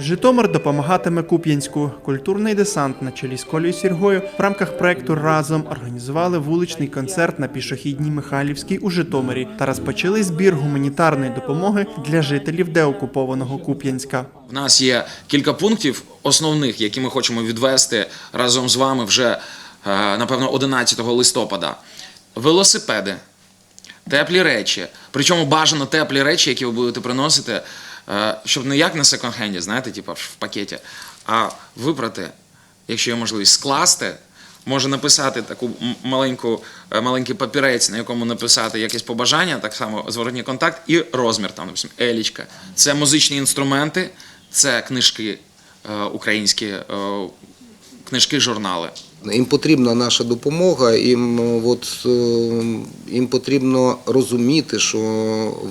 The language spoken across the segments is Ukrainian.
Житомир допомагатиме Куп'янську. Культурний десант на чолі з Колею Сіргою в рамках проекту Разом організували вуличний концерт на пішохідній Михайлівській у Житомирі та розпочали збір гуманітарної допомоги для жителів деокупованого Куп'янська. У нас є кілька пунктів основних, які ми хочемо відвести разом з вами вже е, напевно 11 листопада. Велосипеди, теплі речі. Причому бажано теплі речі, які ви будете приносити, е, щоб не як на секонд-хенді, знаєте, типу в пакеті, а випрати, якщо є можливість, скласти. Може написати таку маленьку, е, маленький папірець, на якому написати якесь побажання, так само зворотній контакт і розмір, там, допустим, елічка. Це музичні інструменти, це книжки е, українські, книжки, журнали. Їм потрібна наша допомога, їм, е, от, е, їм потрібно розуміти, що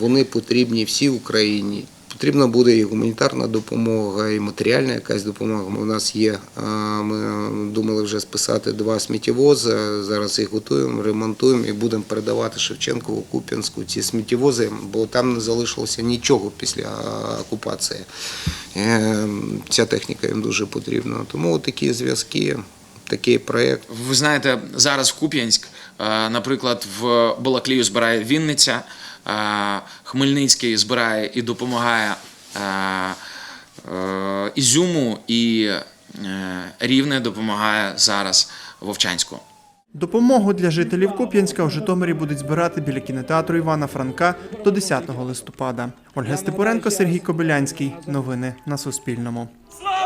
вони потрібні всій Україні. Потрібна буде і гуманітарна допомога, і матеріальна якась допомога. У нас є. е, Ми думали вже списати два сміттєвози. Зараз їх готуємо, ремонтуємо і будемо передавати Шевченкову, Куп'янську ці сміттєвози, бо там не залишилося нічого після окупації. Е, Ця техніка їм дуже потрібна. Тому такі зв'язки, такий проєкт. Ви знаєте, зараз в Куп'янськ, е, наприклад, в Балаклію збирає Вінниця, е, Хмельницький збирає і допомагає е, Ізюму, і Рівне допомагає зараз Вовчанську. Допомогу для жителів Куп'янська у Житомирі будуть збирати біля кінотеатру Івана Франка до 10 листопада. Ольга Степуренко, Сергій Кобилянський. Новини на Суспільному. Слава